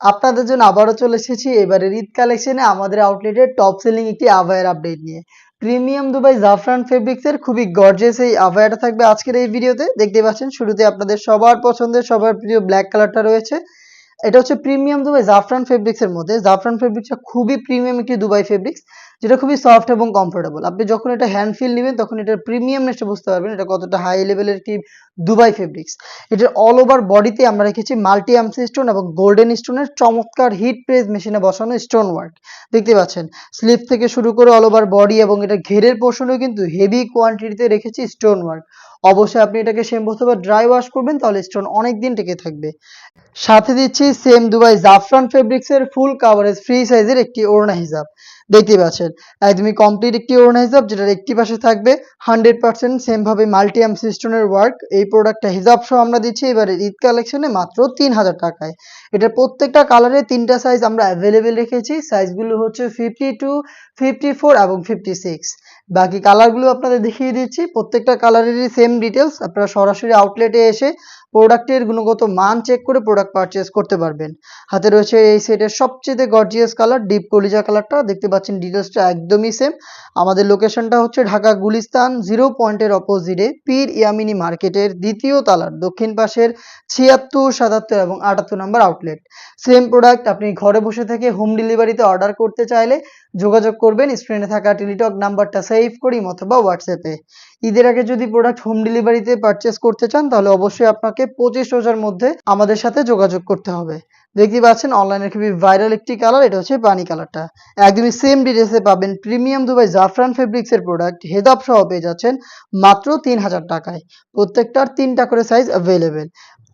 আপনাদের জন্য আবারও চলে এসেছি। এবারের ঈদ কালেকশনে আমাদের আউটলেটের টপ সেলিং একটি আভায়ার আপডেট নিয়ে। প্রিমিয়াম দুবাই জাফরান ফেব্রিক্সের খুবই গর্জিয়াস এই আভায়াটা থাকবে আজকের এই ভিডিওতে। দেখতে পাচ্ছেন, শুরুতে আপনাদের সবার পছন্দের, সবার প্রিয় ব্ল্যাক কালারটা রয়েছে। এটা হচ্ছে প্রিমিয়াম দুবাই জাফরান ফেব্রিক্সের মধ্যে। জাফরান ফেব্রিক্সটা খুবই প্রিমিয়াম একটি দুবাই ফেব্রিক্স যেটা খুবই সফট এবং কমফোর্টেবল আপনি যখন এটা হ্যান্ড ফিল নেবেন, তখন এটার প্রিমিয়ামনেসটা বুঝতে পারবেন, এটা কতটা হাই লেভেলের একটি দুবাই ফেব্রিক্স এটার অল ওভার বডিতে আমরা রেখেছি মাল্টি আমসি স্টোন এবং গোল্ডেন স্টোনের চমৎকার হিট প্রেস মেশিনে বসানো স্টোন ওয়ার্ক দেখতে পাচ্ছেন? স্লিপ থেকে শুরু করে অল ওভার বডি এবং এটা ঘেরের পোর্শনেও কিন্তু হেভি কোয়ান্টিটিতে রেখেছি স্টোন ওয়ার্ক অবশ্যই আপনি এটাকে শ্যাম্পু অথবা ড্রাই ওয়াশ করবেন, তাহলে স্টোন অনেক দিন টিকে থাকবে। সাথে দিচ্ছি সেম দুবাই জাফরান ফেব্রিক্সের ফুল কাভারেজ ফ্রি সাইজের একটি ওড়না হিসাব দেখতে পাচ্ছেন? একদমই কমপ্লিট একটি ওড়না হিসাব যেটার একটি পাশে থাকবে হান্ড্রেড পার্সেন্ট সেম ভাবে মাল্টি আম সিস্টনের ওয়ার্ক এই প্রোডাক্টটা হিসাব সহ আমরা দিচ্ছি, এবারে ঈদ কালেকশনে মাত্র তিন হাজার টাকায়। এটার প্রত্যেকটা কালারে তিনটা সাইজ আমরা অ্যাভেলেবেল রেখেছি। সাইজগুলো হচ্ছে ফিফটি টু ফিফটি ফোর এবং ফিফটি সিক্স বাকি কালারগুলো আপনাদের দেখিয়ে দিচ্ছি। প্রত্যেকটা কালারেরই সেম ডিটেলস আপনারা সরাসরি আউটলেটে এসে প্রোডাক্টের গুণগত মান চেক করে প্রোডাক্ট পারচেস করতে পারবেন। হাতে রয়েছে এই সেটের সবচেয়ে গর্জিয়াস কালার ডিপ কলিজা কালারটা দেখতে পাচ্ছেন ডিটেলসটা একদমই সেম আমাদের লোকেশনটা হচ্ছে ঢাকা গুলিস্তান জিরো পয়েন্টের অপোজিটে পীর ইয়ামিনী মার্কেটের দ্বিতীয় তালার, দক্ষিণ পাশের ছিয়াত্তর, সাতাত্তর এবং আটাত্তর নম্বর আউটলেট সেম প্রোডাক্ট আপনি ঘরে বসে থেকে হোম ডেলিভারিতে অর্ডার করতে চাইলে যোগাযোগ করবেন। স্ক্রিনে থাকা টেলিটক নাম্বারটা সেভ করি, অথবা হোয়াটসঅ্যাপে ঈদের আগে যদি প্রোডাক্ট হোম ডেলিভারিতে পারচেস করতে চান, তাহলে অবশ্যই আপনাকে পঁচিশ রোজার মধ্যে আমাদের সাথে যোগাযোগ করতে হবে। দেখতে পাচ্ছেন অনলাইনে খুবই ভাইরাল একটি কালার এটা হচ্ছে পানি কালারটা একদমই সেম ডিটেলসে পাবেন প্রিমিয়াম দুবাই জাফরান ফেব্রিক্সের প্রোডাক্ট হেদাপ সহ পেয়ে যাচ্ছেন মাত্র তিন হাজার টাকায়। প্রত্যেকটার তিনটা করে সাইজ অ্যাভেলেবেল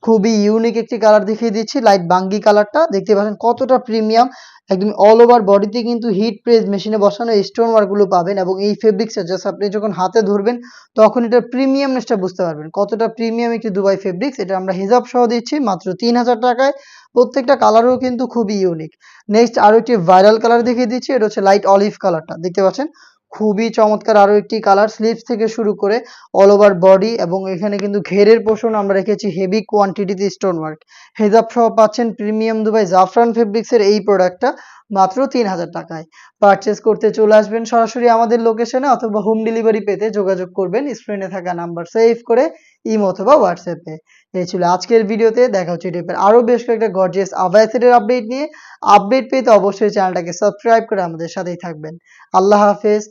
খুবই ইউনিক একটি কালার দেখিয়ে দিচ্ছি। লাইট বাঙ্গি কালারটা দেখতে পাচ্ছেন কতটা প্রিমিয়াম একদম অল ওভার বডিতে কিন্তু হিট প্রেস মেশিনে বসানো স্টোন ওয়ার্কগুলো পাবেন এবং এই ফেব্রিক্সটা জাস্ট আপনি যখন হাতে ধরবেন, তখন এটা প্রিমিয়ামনেসটা বুঝতে পারবেন। কতটা প্রিমিয়াম একটি দুবাই ফেব্রিক্স এটা আমরা হিজাব সহ দিচ্ছি মাত্র তিন হাজার টাকায়। প্রত্যেকটা কালারও কিন্তু খুবই ইউনিক নেক্সট আরও একটি ভাইরাল কালার দেখিয়ে দিচ্ছি, এটা হচ্ছে লাইট অলিভ কালারটা দেখতে পাচ্ছেন খুবই চমৎকার আরও একটি কালার স্লিভস থেকে শুরু করে অল ওভার বডি এবং এখানে কিন্তু ঘেরের পোষণ আমরা রেখেছি হেভি কোয়ান্টিটিতে স্টোন ওয়ার্ক হেজাব সহ পাচ্ছেন প্রিমিয়াম দুবাই জাফরান ফেব্রিক্সের এই প্রোডাক্টটা মাত্র তিন হাজার টাকায়। পারচেস করতে চলে আসবেন সরাসরি আমাদের লোকেশনে অথবা হোম ডেলিভারি পেতে যোগাযোগ করবেন স্ক্রিনে থাকা নাম্বার সেভ করে ইমো অথবা হোয়াটসঅ্যাপে এই ছিল আজকের ভিডিওতে, দেখা হচ্ছে টাইপের আরও বেশ কয়েকটা গর্জিয়াস আভায়াসের আপডেট নিয়ে। আপডেট পেতে অবশ্যই চ্যানেলটাকে সাবস্ক্রাইব করে আমাদের সাথেই থাকবেন। আল্লাহ হাফেজ।